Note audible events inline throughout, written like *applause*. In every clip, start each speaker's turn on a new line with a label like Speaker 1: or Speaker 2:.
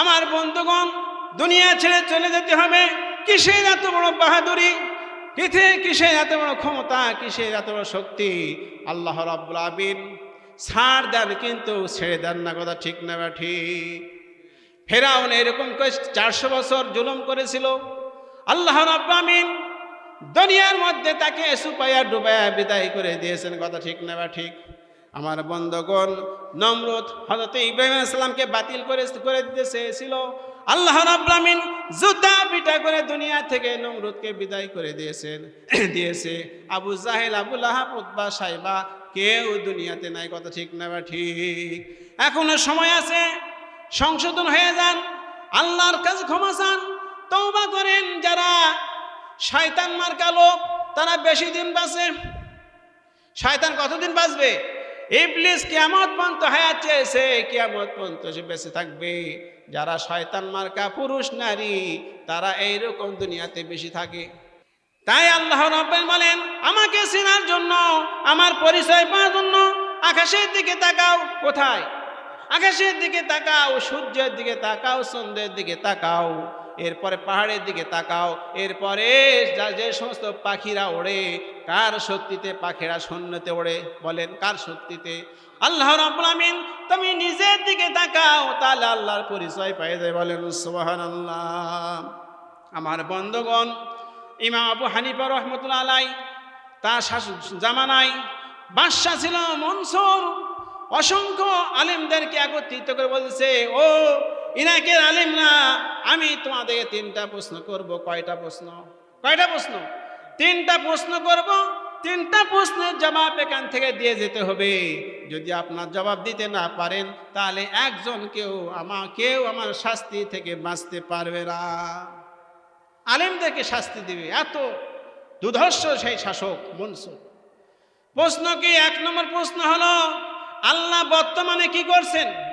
Speaker 1: আমার বন্ধুগণ, দুনিয়া ছেড়ে চলে যেতে হবে। কিসের এত বড় বাহাদুরি? কিথে কিসের এত বড় ক্ষমতা? কিসের এত বড় শক্তি? আল্লাহ রাব্বুল আবিন ছাড় দেন কিন্তু ছেড়ে দেন না, কথা ঠিক না বা ঠিক? ফেরাউন এরকম চারশো বছর জুলুম করেছিল। আল্লাহ রাব্বুল আমিন দুনিয়ার মধ্যে তাকে সুপাইয়া ডুবাইয়া বিদায় করে দিয়েছেন, কথা ঠিক না বা ঠিক? আমার বন্ধগণ, নমরুদ হজরত ইব্রাহিম আসলামকে বাতিল করে করে দিতে চেয়েছিল। আল্লাহ রাব্লামিন জুতা পিটা করে দুনিয়া থেকে নমরুদকে বিদায় করে দিয়েছেন। *coughs* দিয়েছে আবু জাহেল, আবু লাহাব, উতবা, সাইবা, কেউ দুনিয়াতে নাই, কথা ঠিক না বা ঠিক। এখনও সময় আছে, সংশোধন হয়ে যান, আল্লাহর কাছে ক্ষমা চান, তওবা করেন। যারা শয়তান মার্কা লোক, তারা বেশি দিন বাঁচে। শয়তান কতদিন বাঁচবে? ইবলিস কিয়ামত পর্যন্ত হায়াত চেয়েছে, কিয়ামত পর্যন্ত সে বেঁচে থাকবে। যারা শয়তান মার্কা পুরুষ, নারী, তারা এইরকম দুনিয়াতে বেশি থাকে। তাই আল্লাহ রব্বান বলেন, আমাকে চেনার জন্য, আমার পরিচয় পাওয়ার জন্য আকাশের দিকে তাকাও। কোথায়? আকাশের দিকে তাকাও, সূর্যের দিকে তাকাও, চন্দ্রের দিকে তাকাও। এরপরে পাহাড়ের দিকে তাকাও। এরপরে যে সমস্ত পাখিরা ওড়ে, কার শক্তিতে পাখিরা শূন্যতে ওড়ে বলেন, কার শক্তিতে? আল্লাহ রাব্বুল তুমি নিজের দিকে তাকাও, তাহলে আল্লাহর পরিচয় পেয়ে যায় বলেন, সুবহানাল্লাহ। আমার বন্ধগণ, ইমাম আবু হানিফা রহমতুল্লাহ আলাই, তার শাসক জামানায় বাদশাহ ছিল মনসুর। অসংখ্য আলেমদেরকে একত্রিত করে বলছে, ও, ইনাকের আলিম না আমি তোমাদেরকে তিনটা প্রশ্ন করব। কয়টা প্রশ্ন? কয়টা প্রশ্ন? তিনটা প্রশ্ন করব। তিনটা প্রশ্নের জবাব এখান থেকে দিয়ে যেতে হবে। যদি আপনার জবাব দিতে না পারেন, তাহলে একজন কেউ আমার কেউ আমার শাস্তি থেকে বাঁচতে পারবে না। আলেমদেরকে শাস্তি দিবে। এত দুধর্ষ সেই শাসক মনসুর। প্রশ্ন কি? এক নম্বর প্রশ্ন হলো, আল্লাহ বর্তমানে কি করছেন?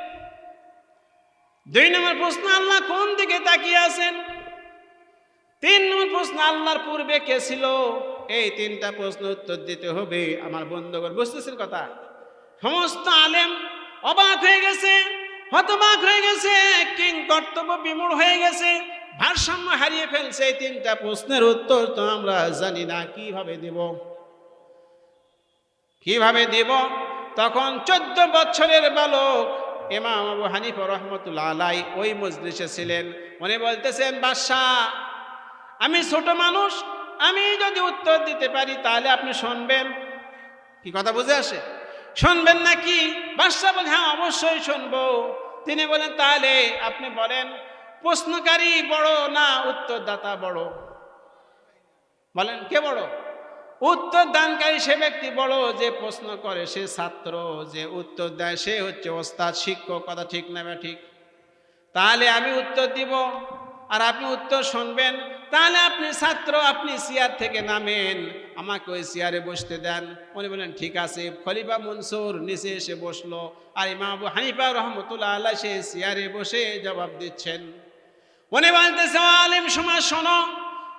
Speaker 1: দুই নম্বর প্রশ্ন, আল্লাহ কোন দিকে তাকিয়ে আছেন? তিন নম্বর প্রশ্ন, আল্লাহর পূর্বে কে ছিল? এই তিনটা প্রশ্ন উত্তর দিতে হবে, আমার বন্ধুগণ, বুঝতেছেন কথা? সমস্ত আলেম অবাক হয়ে গেছে, হতবাক হয়ে গেছে, কিং কর্তব্য বিমূঢ় হয়ে গেছে, ভারসাম্য হারিয়ে ফেলছে। এই তিনটা প্রশ্নের উত্তর তো আমরা জানি না, কীভাবে দেব? কীভাবে দেব? তখন চোদ্দ বছরের বালক ইমাম আবু হানিফ রহমতুল্লাহ আলাই ওই মজলিসে ছিলেন। উনি বলতেছেন, বাদশাহ, আমি ছোট মানুষ, আমি যদি উত্তর দিতে পারি তাহলে আপনি শুনবেন। কি কথা বুঝে আসে? শুনবেন নাকি? বাদশাহ বলে হ্যাঁ অবশ্যই শুনব। তিনি বলেন, তাহলে আপনি বলেন, প্রশ্নকারী বড় না উত্তরদাতা বড়? বলেন, কে বড়? উত্তর দানকারী সে ব্যক্তি বড় যে প্রশ্ন করে, সে ছাত্র যে উত্তর দেয়, সে হচ্ছে ওস্তাদ, শিক্ষক, কথা ঠিক না ঠিক। তাহলে আমি উত্তর দিব আর আপনি উত্তর শুনবেন। তাহলে আপনি ছাত্র, আপনি চেয়ার থেকে নামেন, আমাকে ওই চেয়ারে বসতে দেন। উনি বলেন ঠিক আছে। খলিফা মনসুর নিচে এসে বসল আর ইমাম আবু হানিফা রহমতুল্লাহ আল্লাহ সে চেয়ারে বসে জবাব দিচ্ছেন। উনি বলতেছে "ও আলিম সমাজ শোনো।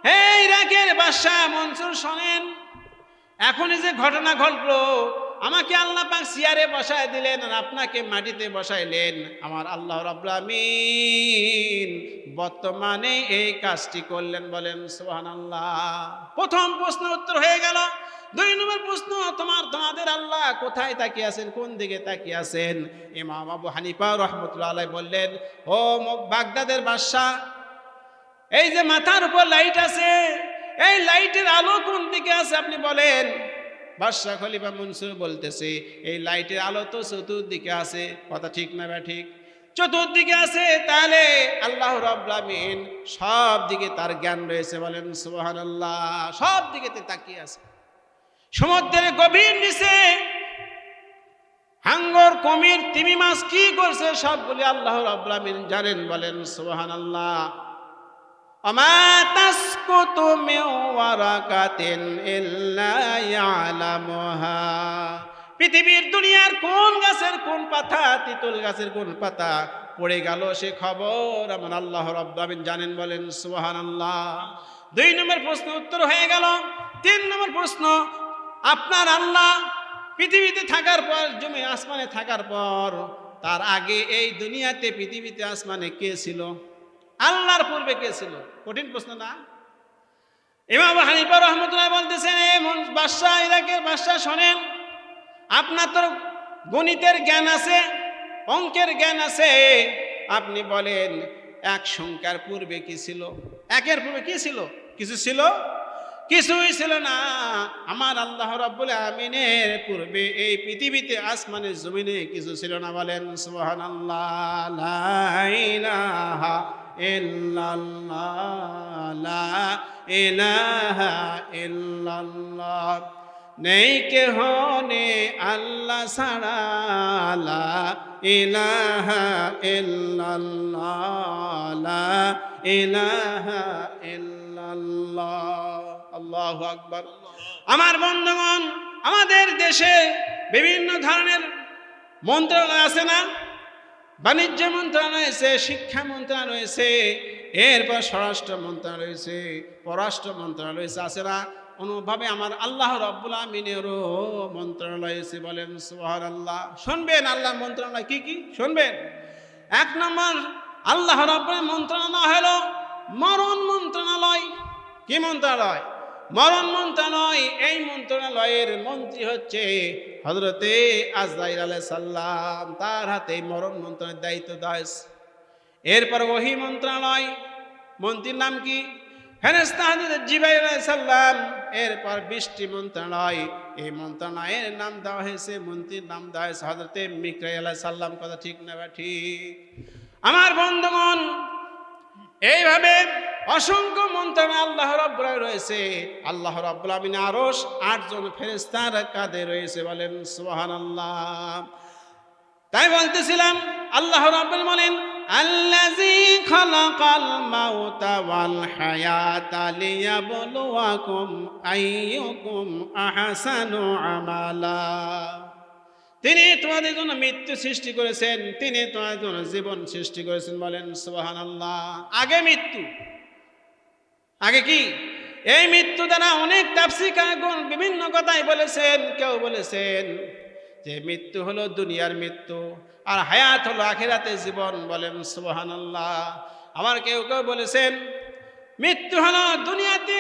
Speaker 1: হে ইরাকের বাদশাহ মনসুর শোনেন এখনই যে ঘটনা ঘটলো, আমাকে আল্লাহ পাক চেয়ারে বসায় দিলেন আর আপনাকে মাটিতে বসাইলেন। আমার আল্লাহ রাব্লামিন বর্তমানে এই কাজটি করলেন বলেন সোহান আল্লাহ প্রথম প্রশ্ন উত্তর হয়ে গেল। দুই নম্বর প্রশ্ন, তোমার তোমাদের আল্লাহ কোথায় তাকিয়ে আছেন? কোন দিকে তাকিয়ে আছেন? ইমাম আবু হানিফা রহমতুল্লাহ আলাই বললেন, ও বাগদাদের বাদশাহ, এই যে মাথার উপর লাইট আছে এই লাইটের আলো কোন দিকে আছে আপনি বলেন? বাদশাহ খলিফা মনসুর বলতেছে, এই লাইটের আলো তো চতুর্দিকে আছে। কথা ঠিক না বা ঠিক? চতুর্দিকে আছে, তাহলে আল্লাহ রব্লামিন সব দিকে তার জ্ঞান রয়েছে বলেন সুবাহান আল্লাহ সব দিকে তাকিয়ে আছে। সমুদ্রের গভীর নিচে হাঙ্গর, কমির, তিমি মাছ কি করছে সবগুলি আল্লাহ রব্লামিন জানেন বলেন সুবাহান আল্লাহ وما تسقط من ورقة إلا يعلمها পৃথিবীর দুনিয়ার কোন গাছের কোন পাতা তিতুল গাছের কোন পাতা পড়ে গেল সে খবর আমার আল্লাহ রব্বামিন জানেন বলেন সুবাহান আল্লাহ দুই নম্বর প্রশ্ন উত্তর হয়ে গেল তিন নম্বর প্রশ্ন আপনার আল্লাহ পৃথিবীতে থাকার পর জমি আসমানে থাকার পর তার আগে এই দুনিয়াতে পৃথিবীতে আসমানে কে ছিল আল্লাহর পূর্বে কে ছিল? কঠিন প্রশ্ন না? ইমাম হানিফা রহমতুল্লাহ বলতেছেন, এ মন- বাদশাহ ইরাকের বাদশাহ শোনেন, আপনার তো গণিতের জ্ঞান আছে, অঙ্কের জ্ঞান আছে। আপনি বলেন, এক সংখ্যার পূর্বে কি ছিল? একের পূর্বে কি ছিল? কিছু ছিল? কিছুই ছিল না। আমার আল্লাহ রাব্বুল আমিনের পূর্বে এই পৃথিবীতে আসমানের জমিনে কিছু ছিল না বলেন, সুবহানাল্লাহ, লা ইলাহা ইল্লাল্লাহ নেই কে হনে আল্লাহ ছাড়া, লা ইলাহা ইল্লাল্লাহ, লা আমার বন্ধুগণ, আমাদের দেশে বিভিন্ন ধরনের মন্ত্রণালয় আছে না? বাণিজ্য মন্ত্রণালয় রয়েছে, শিক্ষা মন্ত্রণালয় রয়েছে, এরপর স্বরাষ্ট্র মন্ত্রণালয় রয়েছে, পররাষ্ট্র মন্ত্রণালয় রয়েছে না অনুভাবে আমার আল্লাহ রব্বুল আমিনেরও মন্ত্রণালয় এসে বলেন সোহার আল্লাহ শুনবেন আল্লাহ মন্ত্রণালয় কি কি? শুনবেন। এক নম্বর, আল্লাহ রব্বুল মন্ত্রণালয় হলো মরণ মন্ত্রণালয়। কি মন্ত্রণালয়? মরণ মন্ত্রণালয় এই মন্ত্রণালয়ের মন্ত্রী হচ্ছে হজরতে আজরাইল আলাই সাল্লাম তার হাতে মরণ মন্ত্রণালয়ের দায়িত্ব দেয় এরপর ওহি মন্ত্রণালয়, মন্ত্রীর নাম কি? ফেরেস্তা হজরত জিবাই সাল্লাম এরপর বৃষ্টি মন্ত্রণালয়, এই মন্ত্রণালয়ের নাম দেওয়া হয়েছে, মন্ত্রীর নাম দেওয়া হয়েছে হজরতে মিকরাই আলাই সাল্লাম কথা ঠিক না ঠিক? আমার বন্ধুগণ, এইভাবে অসংখ্য মন্ত্রণা আল্লাহ রব্বুল রয়েছে। আল্লাহ রব্বুল আমিন আরশ আটজন ফেরেস্তার কাঁধে রয়েছে বলেন সুবহান আল্লাহ তাই বলতেছিলাম, আল্লাহ রব্বুল বলেন আমালা। তিনি তোমাদের জন্য মৃত্যু সৃষ্টি করেছেন, তিনি তোমাদের জন্য জীবন সৃষ্টি করেছেন বলেন সুবাহান আল্লাহ আগে মৃত্যু আগে কি এই মৃত্যু দ্বারা অনেক তাপসিকাগুন বিভিন্ন কথাই বলেছেন কেউ বলেছেন যে মৃত্যু হলো দুনিয়ার মৃত্যু আর হায়াত হলো আখেরাতে জীবন বলেন সুবাহান আল্লাহ আবার কেউ কেউ বলেছেন মৃত্যু হলো দুনিয়াতে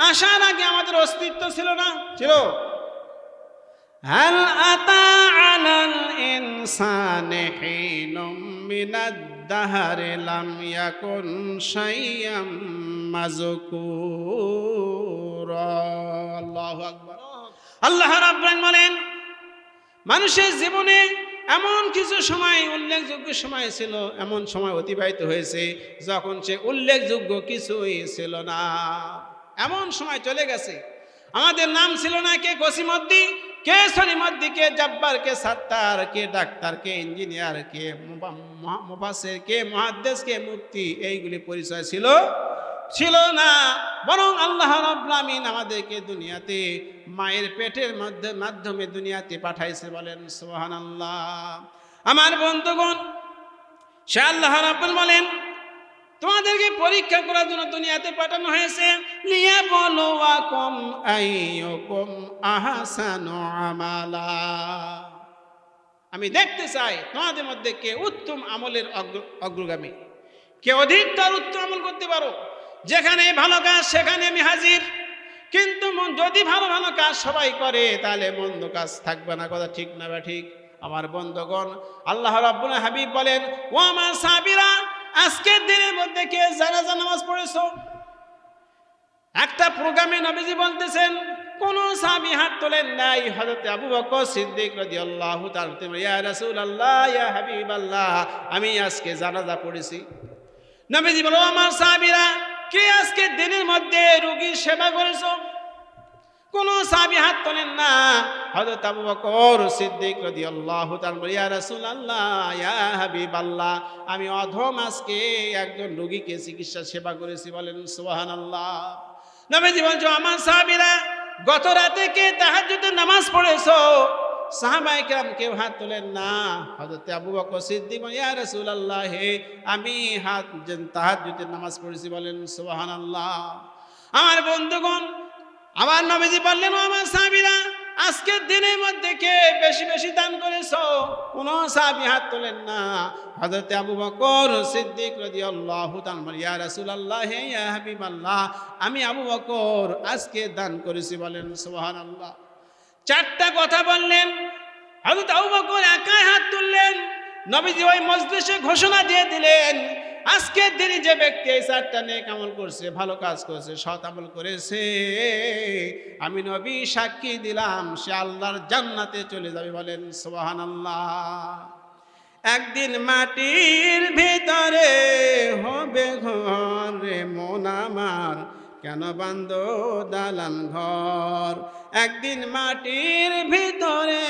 Speaker 1: আসার আগে আমাদের অস্তিত্ব ছিল না ছিল هل أتى على الإنسان حين من الدهر لم يكن شيئا মাজকুরা আল্লাহু বলেন মানুষের জীবনে এমন কিছু সময় উল্লেখযোগ্য সময় ছিল এমন সময় অতিবাহিত হয়েছে যখন সে উল্লেখযোগ্য কিছুই ছিল না। এমন সময় চলে গেছে। আমাদের নাম ছিল না কে? কসিমদ্দি। কে সলিমদ্দি? কে জব্বার? কে সাত্তার? কে ডাক্তার? কে ইঞ্জিনিয়ার? কে মুফাসের কে মহাদ্দেশ? কে মুক্তি এইগুলি পরিচয় ছিল ছিল না। বরং আল্লাহ রব্লামিন আমাদেরকে দুনিয়াতে মায়ের পেটের মধ্যে মাধ্যমে দুনিয়াতে পাঠাইছে বলেন সোহান আল্লাহ আমার বন্ধুগণ, সে আল্লাহ রাব্বুল বলেন, তোমাদেরকে পরীক্ষা করার জন্য দুনিয়াতে পাঠানো হয়েছে। লিয়া বলো কম আইয়ুকুম আহসানু আমালা। আমি দেখতে চাই, তোমাদের মধ্যে কে উত্তম আমলের অগ্র- অগ্রগামী? কে অধিকতর উত্তম আমল করতে পারো? যেখানে ভালো কাজ সেখানে আমি হাজির। কিন্তু যদি ভালো ভালো কাজ সবাই করে তাহলে মন্দ কাজ থাকবে না। কথা ঠিক না বা ঠিক? আমার বন্ধুগণ আল্লাহ রাব্বুল হাবিব বলেন ও আমার সাবিরা আজকের দিনের মধ্যে কে জানাজা নামাজ পড়েছো? একটা প্রোগ্রামে নবীজি বলতেছেন কোন সাহাবী হাত তোলেন নাই হযরত আবু বকর সিদ্দিক তাআলা বলতেন, ইয়া রাসূলুল্লাহ ইয়া হাবিবাল্লাহ আমি আজকে জানাজা পড়েছি। নবীজি বলো আমার সাহাবীরা কে আজকে দিনের মধ্যে রোগীর সেবা করেছ? কোন সাহাবী হাত তোলেন না। হযরত আবু বকর সিদ্দিক রাদিয়াল্লাহু তাআলা ইয়া রাসূলুল্লাহ, ইয়া হাবিবাল্লাহ, আমি অধম আজকে একজন রোগীকে চিকিৎসা সেবা করেছি। বলেন, সুবহানাল্লাহ। নবীজি বলছো আমার সাহাবীরা গত রাতে কে তাহাজ্জুদের নামাজ পড়েছো? সাহাবায়ে কেরাম কেউ হাত তোলেন না। হযরত আবু বকর সিদ্দিক ইয়া রাসূলুল্লাহ আমি হাত তাহাজ্জুদের নামাজ পড়েছি বলেন, সুবহানাল্লাহ। আমার বন্ধুগণ আমার নবীজি বললেন আমার সাহাবীরা, আজকের দিনের মধ্যে কে বেশি বেশি দান করেছ? কোনো সাহাবি হাত তোলেন না। হজরতে আবু বকর সিদ্দিক রদি আল্লাহ ইয়া রাসূলুল্লাহ, হে ইয়া হাবিবাল্লাহ, আমি আবু বকর আজকে দান করেছি বলেন, সুবহানাল্লাহ। চারটা কথা বললেন। হযরত আবু একাই হাত তুললেন। নবীজি ওই মজলিসে ঘোষণা দিয়ে দিলেন আজকের দিনে যে ব্যক্তি এই চারটা নেক আমল করছে, ভালো কাজ করছে, সৎ আমল করেছে, আমি নবী সাক্ষী দিলাম, সে আল্লাহর জান্নাতে চলে যাবে বলেন, সুবহানাল্লাহ। একদিন মাটির ভিতরে হবে ঘর রে, মন আমার কেন বান্ধ দালান ঘর? একদিন মাটির ভিতরে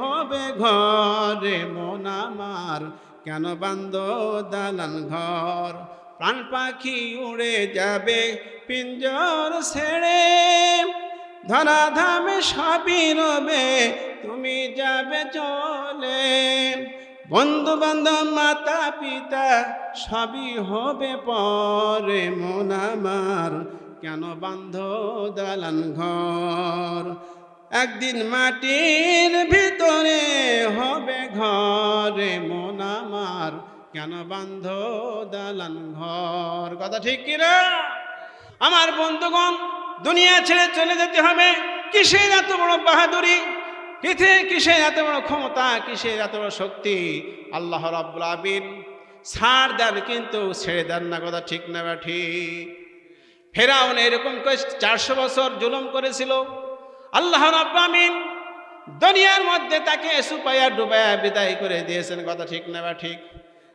Speaker 1: হবে ঘর মন আমার। কেন বান্ধ দালান ঘর? প্রাণ পাখি উড়ে যাবে পিঞ্জর ছেড়ে। ধরা ধামে সবই রবে, তুমি যাবে চলে। বন্ধু বান্ধব মাতা পিতা সবই হবে পরে মন আমার। কেন বান্ধ দালান ঘর? একদিন মাটির ভিতরে হবে ঘরে মন আমার, কেন বান্ধ দালান ঘর? কথা ঠিক কিনা আমার বন্ধুগণ, দুনিয়া ছেড়ে চলে যেতে হবে। কিসের এত বড় বাহাদুরি? কিথে কিসের এত বড় ক্ষমতা? কিসের এত বড় শক্তি? আল্লাহ রাব্বুল আবিন ছাড় দেন কিন্তু ছেড়ে দেন না, কথা ঠিক না ঠিক ফেরাউন এরকম চারশো বছর জুলুম করেছিল। আল্লাহ রাব্বুল আমিন দুনিয়ার মধ্যে তাকে সুপাইয়া ডুবাইয়া বিদায় করে দিয়েছেন। কথা ঠিক না বা ঠিক?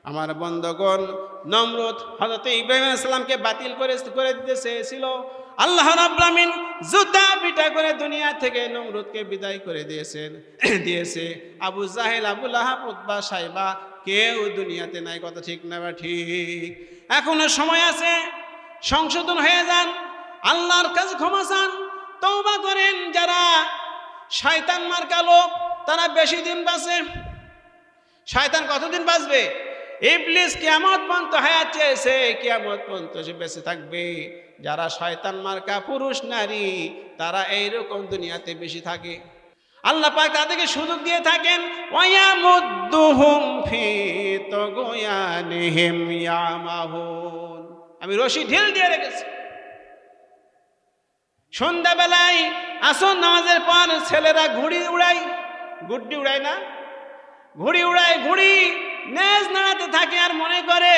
Speaker 1: আমার বন্ধগণ, নমরুদ হজরত ইব্রাহিম ইসলামকে বাতিল করে করে দিতে চেয়েছিল। আল্লাহ রাব্লামিন জুতা পিটা করে দুনিয়া থেকে নমরুদকে বিদায় করে দিয়েছেন। *coughs* দিয়েছে আবু জাহেল, আবু লাহাব, উতবা, সাইবা, কেউ দুনিয়াতে নাই। কথা ঠিক না বা ঠিক? এখনও সময় আছে সংশোধন হয়ে যান, আল্লাহর কাছে ক্ষমা চান, তওবা করেন। যারা শয়তান মার্কা লোক, তারা বেশি দিন বাঁচে। শয়তান কতদিন বাঁচবে? ইবলিস কিয়ামত পর্যন্ত হায়াত চেয়েছে, কিয়ামত পর্যন্ত সে বেঁচে থাকবে। যারা শয়তান মার্কা পুরুষ, নারী, তারা এইরকম দুনিয়াতে বেশি থাকে। আল্লাহ পাক তাদেরকে সুযোগ দিয়ে থাকেন, ওয়ায়ামুদ্দুহুম ফি তগয়ানিহিম ইয়ামাহুন আমি রশি ঢিল দিয়ে রেখেছি। সন্ধ্যাবেলায় আসন নামাজের পর ছেলেরা ঘুড়ি উড়াই গুড্ডি উড়ায় না? ঘুড়ি উড়ায়, ঘুড়ি নেজ নাড়াতে থাকে আর মনে করে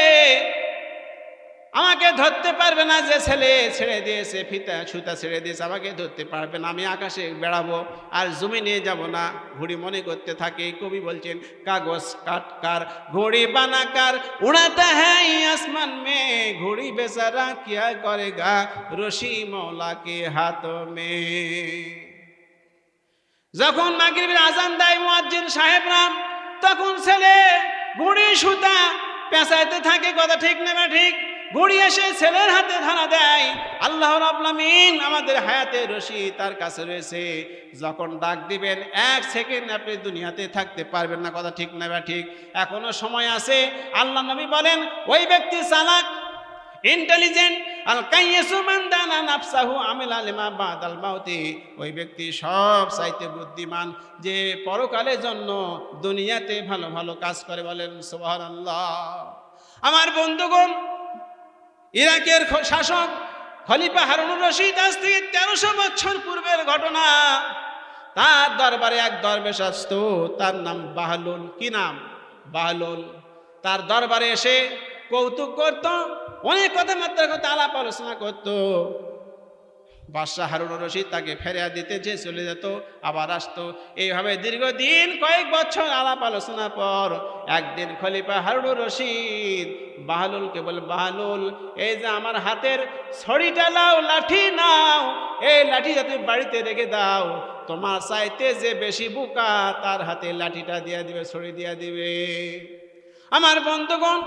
Speaker 1: আমাকে ধরতে পারবে না যে ছেলে ছেড়ে দিয়েছে, ফিতা সুতা ছেড়ে দিয়েছে, আমাকে ধরতে পারবে না। আমি আকাশে বেড়াবো আর জমি নিয়ে যাব না। ঘুড়ি মনে করতে থাকে, কবি বলছেন, কাগজ কাটকার ঘুড়ি বানাকার উড়াতা হ্যাঁ আসমান মে, ঘুড়ি বেচারা কিয়া করেগা, রশি মৌলা কে হাত মে। যখন মাগরিবের আজান দেয় মুয়াজ্জিন সাহেবরাম তখন ছেলে ঘুড়ি সুতা পেঁচাইতে থাকে, কথা ঠিক না ঠিক? ঘুড়ি এসে ছেলের হাতে ধরা দেয়। আল্লাহ রাবলামিন আমাদের হায়াতে রশি তার কাছে রয়েছে। যখন ডাক দিবেন, এক সেকেন্ড আপনি দুনিয়াতে থাকতে পারবেন না, কথা ঠিক না বা ঠিক? এখনও সময় আছে। আল্লাহ নবী বলেন, ওই ব্যক্তি চালাক, ইন্টেলিজেন্ট, আল দানা নাফসাহু ওই ব্যক্তি সব বুদ্ধিমান, যে পরকালের জন্য দুনিয়াতে ভালো ভালো কাজ করে বলেন আমার বন্ধুগণ ইরাকের শাসক খলিফা হারুনুর রশিদ আজ থেকে তেরোশো বছর পূর্বের ঘটনা। তার দরবারে এক দরবেশ আসত, তার নাম বাহলুল। কি নাম? বাহলুল। তার দরবারে এসে কৌতুক করত, অনেক কথাবার্তার কথা আলাপ আলোচনা করত। বাদশাহ হারুন রশিদ তাকে ফেরিয়া দিতে যে চলে যেত, আবার আসতো। এইভাবে দীর্ঘদিন কয়েক বছর আলাপ আলোচনার পর একদিন খলিফা হারুন রশিদ বাহালুলকে বলে, বাহালুল, এই যে আমার হাতের ছড়িটা নাও, লাঠি নাও, এই লাঠি যাতে বাড়িতে রেখে দাও, তোমার চাইতে যে বেশি বোকা তার হাতে লাঠিটা দিয়া দিবে, ছড়ি দিয়া দিবে। আমার বন্ধুগণ,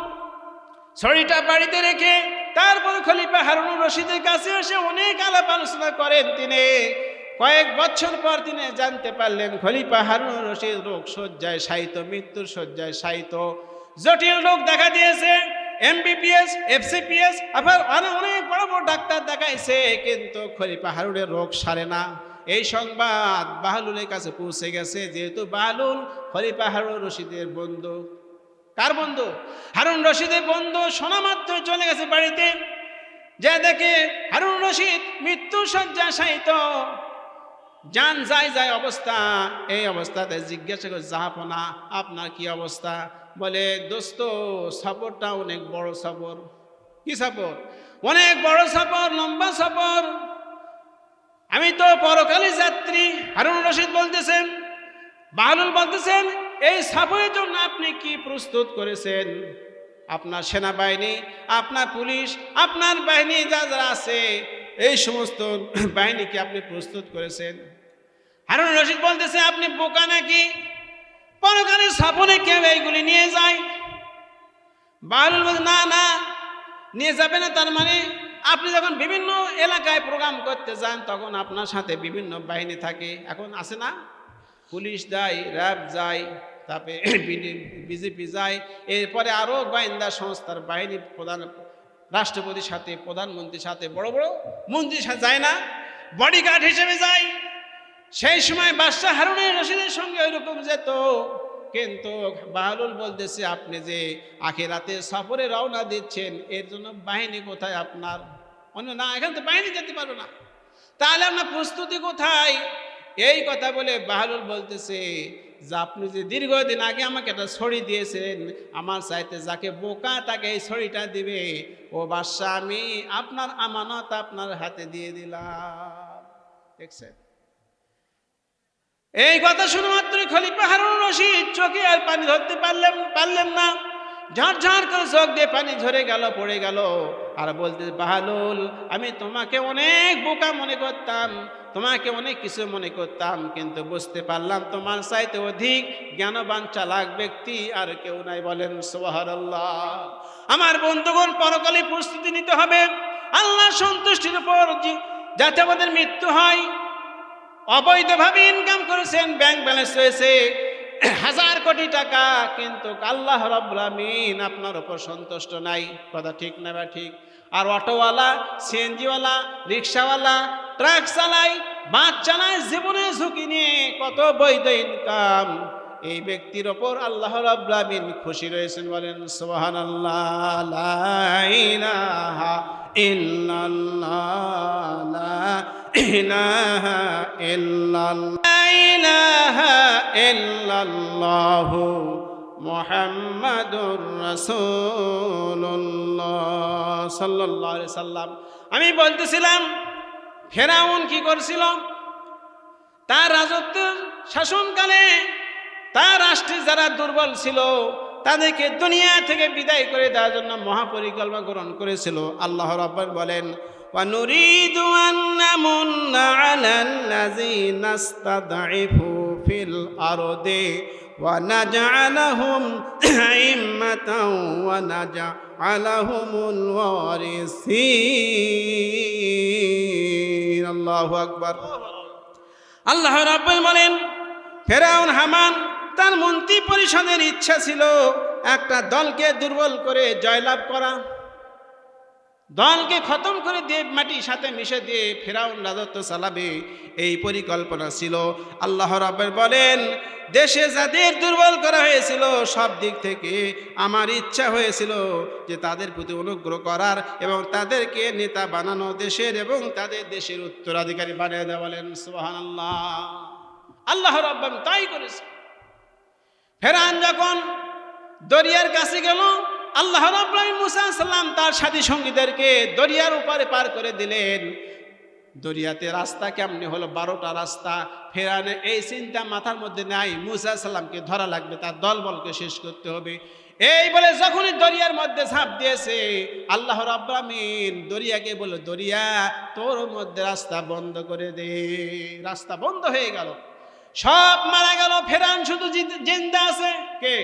Speaker 1: ছড়িটা বাড়িতে রেখে তারপর খলিফা হারুনুর রশিদের কাছে এসে অনেক আলাপ আলোচনা করেন তিনি। কয়েক বছর পর তিনি জানতে পারলেন, খলিফা হারুনুর রশিদ রোগ শয্যায় সাহিত্য মৃত্যুর শয্যায় সাহিত্য জটিল রোগ দেখা দিয়েছে, এমবিবিএস, এফসিপিএস, আবার আরও অনেক বড় বড় ডাক্তার দেখাইছে, কিন্তু খলিফা হারুনের রোগ সারে না। এই সংবাদ বাহালুলের কাছে পৌঁছে গেছে, যেহেতু বাহালুল খলিফা হারুন রশিদের বন্ধু। কার বন্ধু? হারুন রশিদের বন্ধু শোনা মাত্র চলে গেছে বাড়িতে। যে দেখে হারুন রশিদ মৃত্যু শয্যা সাহিত যান যায় যায় অবস্থা। এই অবস্থাতে জিজ্ঞাসা করে, জাহাপনা, আপনার কি অবস্থা? বলে, দোস্ত, সফরটা অনেক বড় সফর। কি সফর? অনেক বড় সফর, লম্বা সফর। আমি তো পরকালী যাত্রী, হারুন রশিদ বলতেছেন বাহলুল বলতেছেন এই সফরের জন্য আপনি কি প্রস্তুত করেছেন? আপনার সেনাবাহিনী, আপনার পুলিশ, আপনার বাহিনী যা যারা আছে, এই সমস্ত বাহিনীকে আপনি প্রস্তুত করেছেন? হারুন রশিদ বলতেছে, আপনি বোকা নাকি? পরকালের সফরে কেউ এইগুলি নিয়ে যায়? না না, নিয়ে যাবে না, তার মানে আপনি যখন বিভিন্ন এলাকায় প্রোগ্রাম করতে যান, তখন আপনার সাথে বিভিন্ন বাহিনী থাকে। এখন আছে না? পুলিশ যায়, র্যাব যায় তারপরে বিজেপি যায় এরপরে আরও গোয়েন্দা সংস্থার বাহিনী প্রধান রাষ্ট্রপতির সাথে, প্রধানমন্ত্রীর সাথে, বড় বড় মন্ত্রীর সাথে যায় না বডিগার্ড হিসেবে যায়। সেই সময় বাদশাহ হারুনের রশিদের সঙ্গে ওইরকম যেত। কিন্তু বাহালুল বলতেছে, আপনি যে আখেরাতে সফরে রওনা দিচ্ছেন, এর জন্য বাহিনী কোথায় আপনার? অন্য, না, এখান তো বাহিনী যেতে পারো না। তাহলে আপনার প্রস্তুতি কোথায়? এই কথা বলে বাহালুল বলতেছে যে আপনি যে দীর্ঘদিন আগে আমাকে একটা ছড়ি দিয়েছেন, আমার চাইতে যাকে বোকা তাকে এই ছড়িটা দিবে। ও বাদশাহ আমি আপনার আমানত আপনার হাতে দিয়ে দিলাম। দেখছেন? এই কথা শুধুমাত্র মাত্র রশিদ চোখে আর পানি ধরতে পারলেন পারলেন না। ঝাড় করে চোখ দিয়ে পানি ঝরে গেল, পড়ে গেল। আর বলতে বাহালুল আমি তোমাকে অনেক বোকা মনে করতাম, তোমাকে অনেক কিছু মনে করতাম, কিন্তু বুঝতে পারলাম তোমার চাইতে অধিক জ্ঞানবান, চালাক ব্যক্তি আর কেউ নাই বলেন সোহার আমার বন্ধুগণ, পরকালে প্রস্তুতি নিতে হবে। আল্লাহ সন্তুষ্টির উপর যাতে আমাদের মৃত্যু হয়। অবৈধভাবে ইনকাম করেছেন ব্যাংক ব্যালেন্স রয়েছে। *coughs* হাজার কোটি টাকা, কিন্তু আল্লাহ রব্বুল আমিন আপনার ওপর সন্তুষ্ট নাই। কথা ঠিক না বা ঠিক? আর অটোওয়ালা, সিএনজিওয়ালা, রিক্সাওয়ালা, ট্রাক চালায় বাস চালায় জীবনের ঝুঁকি নিয়ে কত বৈধ ইনকাম। এই ব্যক্তির ওপর আল্লাহ রব্বুল আমিন খুশি রয়েছেন, বলেন সোহান আল্লাহ ইলাহা মুহাম্মাদুর আমি বলতেছিলাম, ফেরাউন কি করছিল? তার রাজত্ব শাসনকালে তার রাষ্ট্রে যারা দুর্বল ছিল, তাদেরকে দুনিয়া থেকে বিদায় করে দেওয়ার জন্য মহাপরিকল্পনা গ্রহণ করেছিল। আল্লাহ বলেন ونريد أن نمن على الذين استضعفوا في الأرض ونجعلهم أئمة ونجعلهم الوارثين الله أكبر আল্লাহ রাব্বাল বলেন ফেরাউন হামান তার মন্ত্রী পরিষদের ইচ্ছা ছিল একটা দলকে দুর্বল করে জয়লাভ করা দলকে খতম করে দিয়ে মাটির সাথে মিশে দিয়ে ফেরাউন রাজত্ব চালাবে, এই পরিকল্পনা ছিল। আল্লাহ রাব্বের বলেন, দেশে যাদের দুর্বল করা হয়েছিল, সব দিক থেকে আমার ইচ্ছা হয়েছিল যে তাদের প্রতি অনুগ্রহ করার এবং তাদেরকে নেতা বানানো দেশের এবং তাদের দেশের উত্তরাধিকারী বানিয়ে দেওয়া বলেন সুবাহান আল্লাহ আল্লাহ রাব্বান তাই করেছে। ফেরান যখন দরিয়ার কাছে গেল আল্লাহ রাব্বানি মুসা সাল্লাম তার সাথী সঙ্গীদেরকে দরিয়ার উপরে পার করে দিলেন। দরিয়াতে রাস্তা কেমনি হলো? বারোটা রাস্তা। ফেরানে এই চিন্তা মাথার মধ্যে নাই। মুসা সাল্লামকে ধরা লাগবে, তার দলবলকে শেষ করতে হবে। এই বলে যখনই দরিয়ার মধ্যে ঝাঁপ দিয়েছে, আল্লাহ রাব্রামিন দরিয়াকে বলে দরিয়া, তোর মধ্যে রাস্তা বন্ধ করে দে। রাস্তা বন্ধ হয়ে গেল। সব মারা গেল। ফেরান শুধু জিন্দা আছে। কে?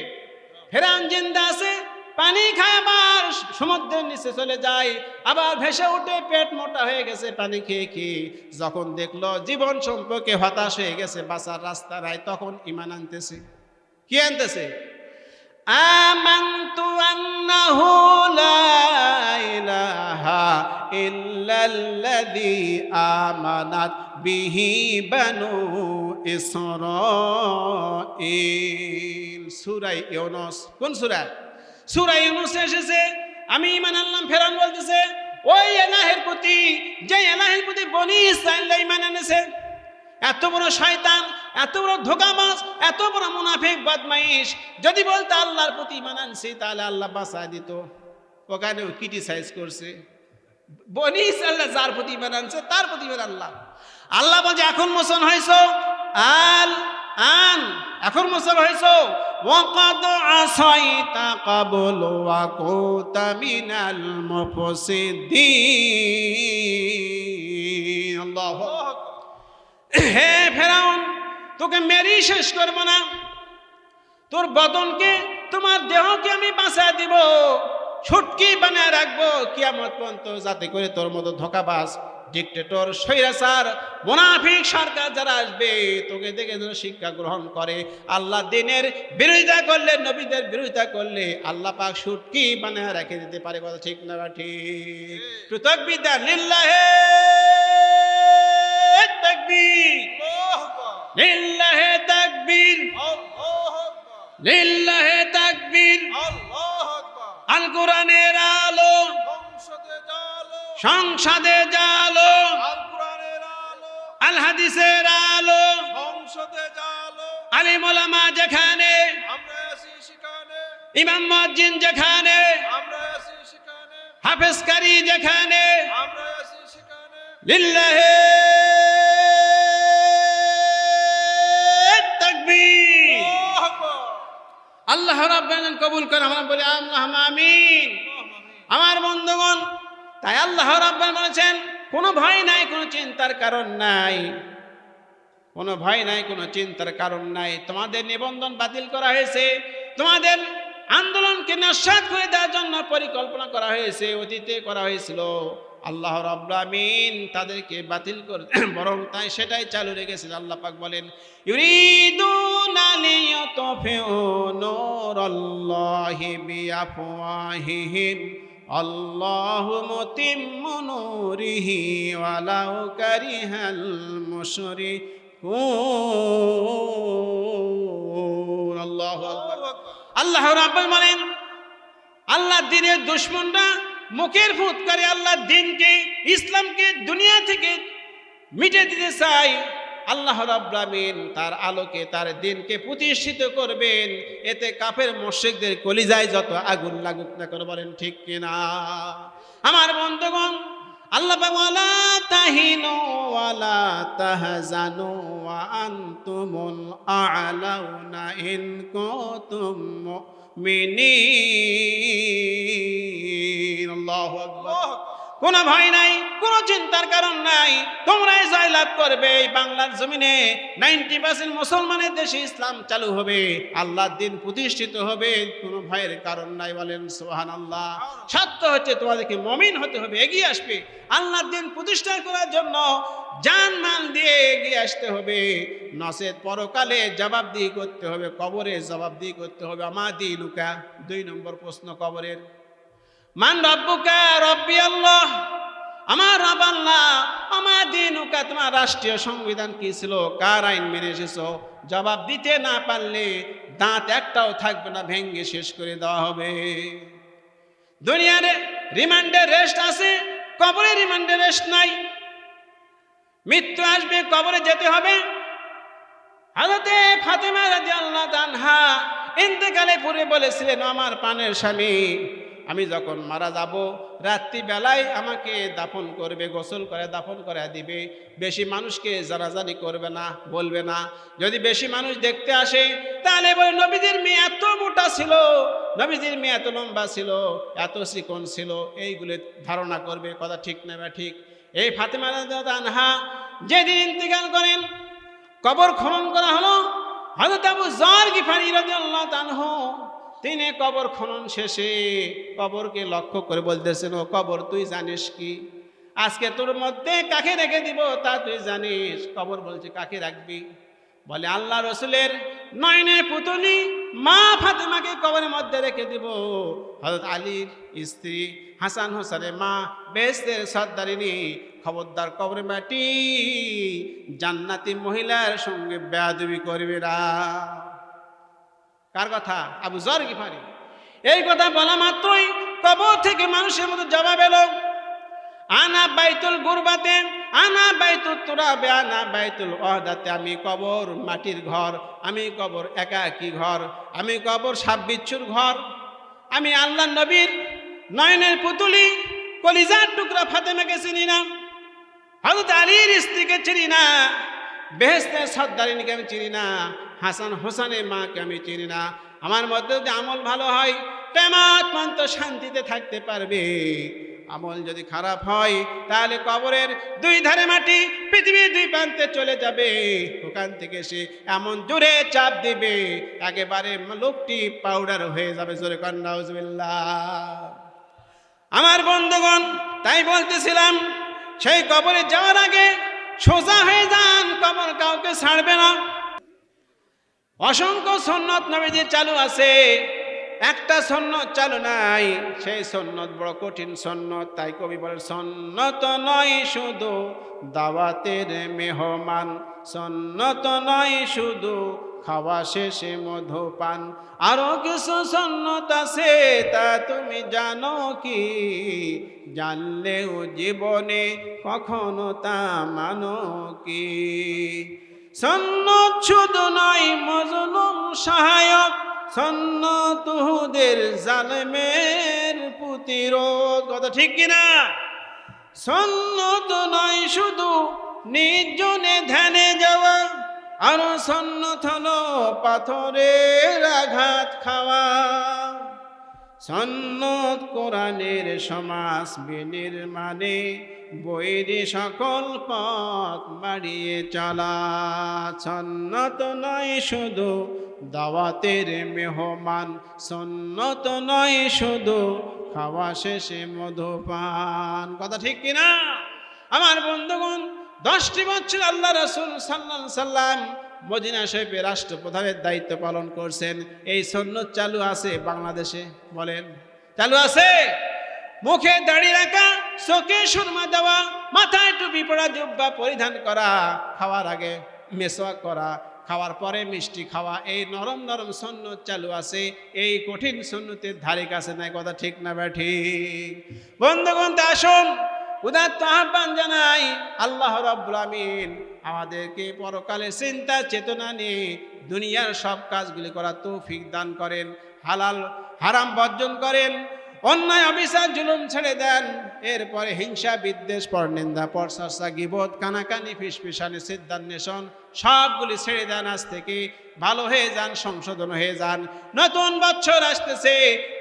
Speaker 1: ফেরান জিন্দা আছে। পানি খায় আবার সমুদ্রের নিচে চলে যায়, আবার ভেসে উঠে পেট মোটা হয়ে গেছে পানি খেয়ে খেয়ে। যখন দেখল জীবন সম্পর্কে হতাশ হয়ে গেছে, বাঁচার রাস্তা নাই, তখন ইমান আনতেছে। কি আনতেছে? ইলাহা ইল্লা আল্লাযী আমানাত বিহি বানু ইসরাঈল। সূরা ইউনুস। কোন সূরা সূরা ইউনুস এসেছে, আমি ইমান আনলাম ফেরান বলতেছে, ওই এলাহের প্রতি যে এলাহের প্রতি বনি ইসরাইল ঈমান এনেছে, এত বড় শয়তান, এত বড় ধোকাবাজ, এত বড় মুনাফিক, বদমাইশ, যদি বলতো আল্লাহর প্রতি ঈমান আনছি, তাহলে আল্লাহ বাঁচায় দিত। ওখানে ক্রিটিসাইজ করছে। বনি ইসরাইল যার প্রতি ঈমান আনছে, তার প্রতি ঈমান আল্লাহ। আল্লাহ বলছে, এখন মুসলমান হয়েছো আল আন এখন মুসলমান হয়েছো আসাইতা কাবল ওয়া কুতা মিনাল মুফসিদিন আল্লাহু হে ফেরাউন, তোকে মেরেই শেষ করব না। তোর বদনকে, তোমার দেহকে আমি বাঁচায় দিব। ছুটকি বানায় রাখব। কিয়ামত পর্যন্ত যাতে করে তোর মতো ধোকাবাজ ডিকটেটর স্বৈরাচার মোনাফিক সরকার যারা আসবে তোকে দেখে যেন শিক্ষা গ্রহণ করে। আল্লাহ দিনের বিরোধিতা করলে নবীদের বিরোধিতা করলে আল্লাহ পাক সুটকি বানায় রেখে দিতে পারে কথা ঠিক না বা ঠিক? পৃথক বিদ্যা লিল্লাহে তাকবীর। লিল্লাহে তাকবীর। লিল্লাহে তাকবীর। আল। কোরআনের আলো সংসদে জালো। আল হাদিসের আলো। আলিম ওলামা যেখানে ইমাম মসজিদ যেখানে হাফেজকারী যেখানে লিল্লাহে তাকবীর। আল্লাহ রাব্বান কবুল করে আমরা বলি আল্লাহ আমিন। আমার বন্ধুগণ তাই আল্লাহ রাব্বান বলেছেন কোনো ভয় নাই, কোনো চিন্তার কারণ নাই। কোনো ভয় নাই, কোনো চিন্তার কারণ নাই। তোমাদের নিবন্ধন বাতিল করা হয়েছে। তোমাদের আন্দোলনকে নস্বাত করে দেওয়ার জন্য পরিকল্পনা করা হয়েছে, অতীতে করা হয়েছিল। আল্লাহ রাব্বামিন তাদেরকে বাতিল করে, *clears throat* বরং তাই সেটাই চালু রেখেছে আল্লাহ পাক বলেন, ইউরিদুনা লিয়াতফিউ নূরাল্লাহি বিআফওয়াহিহিম। আল্লাহু মুতিম্মু নূরিহি ওয়ালাউ কারিহাল মুশরিকুন। আল্লাহু আকবার। আল্লাহ রাব্বাল বলেন আল্লাহ দিনের দুশ্মনরা মুখের ফুট করে আল্লাহ দিনকে, ইসলামকে, দুনিয়া থেকে মিটে দিতে চাই আল্লাহ রাব্বামিন তার আলোকে, তার দিনকে প্রতিষ্ঠিত করবেন। এতে কাফের মোশেকদের কলিজায় যত আগুন লাগুক না করে বলেন ঠিক কিনা? আমার বন্ধুগণ, আল্লাহ ওয়ালা কোনো ভয় নাই, কোনো চিন্তার কারণ নাই। তোমরাই জয়লাভ করবে এই বাংলার জমিনে। নাইনটি পার্সেন্ট মুসলমানের দেশে ইসলাম চালু হবে, আল্লাহর দিন প্রতিষ্ঠিত হবে, কোনো ভয়ের কারণ নাই বলেন সোহান আল্লাহ সত্য হচ্ছে তোমাদেরকে মমিন হতে হবে, এগিয়ে আসবে। আল্লাহর দিন প্রতিষ্ঠা করার জন্য জান মাল দিয়ে এগিয়ে আসতে হবে। নসেদ পরকালে জবাবদিহি করতে হবে কবরে জবাবদিহি করতে হবে। আমাদি লুকা দুই নম্বর প্রশ্ন কবরের। মান রব্বুকা, রব্বি আল্লাহ। আমার রব আল্লাহ, আমার দিনুকা, তোমার রাষ্ট্রীয় সংবিধান কি ছিল? কার আইন মেনে এসেছ? জবাব দিতে না পারলে দাঁত একটাও থাকবে না ভেঙ্গে শেষ করে দেওয়া হবে। দুনিয়ার রিমান্ডের রেস্ট আছে, কবরে রিমান্ডের রেস্ট নাই। মৃত্যু আসবে, কবরে যেতে হবে। হাজতে ফাতেমা রাজি আল্লাহ তানহা ইন্তেকালে পরে বলেছিলেন, আমার পানের স্বামী আমি যখন মারা যাব, রাত্রিবেলায় আমাকে দাফন করবে, গোসল করে দাফন করে দিবে। বেশি মানুষকে জানাজানি করবে না, বলবে না। যদি বেশি মানুষ দেখতে আসে, তাহলে বলে নবীদের মেয়ে এত মোটা ছিল, নবীজির মেয়ে এত লম্বা ছিল, এত চিকন ছিল, এইগুলি ধারণা করবে, কথা ঠিক না বা ঠিক? এই ফাতেমা আনহা যেদিন ইন্তেকাল করেন, কবর খনন করা হলো, হযরত আবু জার গিফারি রাদিয়াল্লাহু তাআলা তিনি কবর খনন শেষে কবরকে লক্ষ্য করে বলতেছেন, ও কবর, তুই জানিস কি? আজকে তোর মধ্যে কাকে রেখে দিব? তা তুই জানিস। কবর বলছে, কাকে রাখবি? বলে, আল্লাহ রসুলের নয়নের পুতলি, মা ফাতেমাকে কবরের মধ্যে রেখে দিব। হজরত আলীর স্ত্রী হাসান হোসেনের মা বেস্তের সর্দারিনী খবরদার কবরে মাটি জান্নাতি মহিলার সঙ্গে বেয়াদবি করবে না। কার কথা? আবু জর গিফারি। এই কথা বলা মাত্রই কবর থেকে মানুষের মতো জবাব এলো। আনা বাইতুল গুরবাতে, আনা বাইতুল তুরাবে, আনা বাইতুল ওয়াহদাতে, আমি কবর মাটির ঘর, আমি কবর একাকী ঘর, আমি কবর সাববিচ্ছুর ঘর, আমি আল্লাহ নবীর নয়নের পুতুলি, কলিজার টুকরা ফাতেমাকে চিনি না হজরত আলীর স্ত্রীকে চিনি না বেহেস্তের সর্দারিনীকে আমি চিনি না হাসান হোসেনের মাকে আমি চিনি না। আমার মধ্যে যদি আমল ভালো হয় প্রেমাত্মান্ত শান্তিতে থাকতে পারবে। আমল যদি খারাপ হয়, তাহলে কবরের দুই ধারে মাটি পৃথিবীর দুই প্রান্তে চলে যাবে। ওখান থেকে সে এমন জোরে চাপ দিবে, একেবারে লোকটি পাউডার হয়ে যাবে জোরে কন্যা আমার বন্ধুগণ, তাই বলতেছিলাম, সেই কবরে যাওয়ার আগে সোজা হয়ে যান, কবর কাউকে ছাড়বে না। অসংখ্য সন্ন্যত নবীজি চালু আছে। একটা সন্ন্যত চালু নাই, সেই সন্ন্যত বড় কঠিন সন্ন্যত। তাই কবি বলে সন্ন্যত নয় শুধু দাওয়াতের মেহমান, সন্ন্যত নয় শুধু খাওয়া শেষে মধুপান। আরও কিছু সন্ন্যত আছে, তা তুমি জানো কি? জানলেও জীবনে কখনো তা মানো কি? সন্ন্যত শুধু নয় মজলুম সহায়ক সন্ন্যতুহুদের জালেমের প্রতিরোধ। কথা ঠিক কিনা? সন্ন্যত নয় শুধু নির্জনে ধ্যানে যাওয়া, আরও সন্ন্যত পাথরের আঘাত খাওয়া। সন্ন্যত কোরআনের সমাজ বিনির্মাণে বৈরি সকল পথ বাড়িয়ে চলা। সন্নত নয় শুধু দাওয়াতের মেহমান সন্নত নয় শুধু খাওয়া শেষে মধুপান। কথা ঠিক কিনা আমার বন্ধুগণ, দশটি বছর আল্লাহ রসুল সাল্লাম সাল্লাম মদিনা শরীফে রাষ্ট্রপ্রধানের দায়িত্ব পালন করছেন। এই সন্ন্যত চালু আছে বাংলাদেশে, বলেন। চালু আছে? মুখে দাড়ি রাখা, চোখে সুরমা দেওয়া, মাথায় টুপি পড়া জুব্বা পরিধান করা, খাওয়ার আগে মেসোয়াক করা, খাওয়ার পরে মিষ্টি খাওয়া, এই নরম নরম সন্ন্যত চালু আছে, এই কঠিন সন্ন্যতের ধারে কাছে নাই কথা ঠিক না বা ঠিক? বন্ধুগণ আসুন, উদাত্ত আহ্বান জানাই, আল্লাহ রব্বুল আমিন আমাদেরকে পরকালে চিন্তা, চেতনা নিয়ে দুনিয়ার সব কাজগুলি করার তৌফিক দান করেন, হালাল, হারাম বর্জন করেন অন্যায়, অবিচার, জুলুম ছেড়ে দেন। এরপরে হিংসা, বিদ্বেষ, পরনিন্দা, পরচর্চা, গিবত, কানাকানি, ফিসফিসানি সিদ্ধান্বেষণ সবগুলি ছেড়ে দেন আজ থেকে। ভালো হয়ে যান, সংশোধন হয়ে যান। নতুন বছর আসতেছে,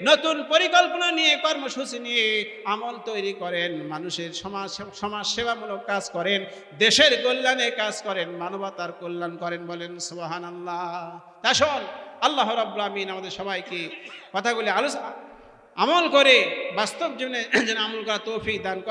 Speaker 1: নতুন পরিকল্পনা নিয়ে, কর্মসূচি নিয়ে আমল তৈরি করেন, মানুষের সমাজ সমাজ সেবামূলক কাজ করেন, দেশের কল্যাণে কাজ করেন, মানবতার কল্যাণ করেন বলেন সোহান আল্লাহ আসল আল্লাহ রব্লা আমিন আমাদের সবাইকে কথাগুলি আলোচনা আমল করে বাস্তব জীবনে যেন আমল করা তৌফিক দান করে।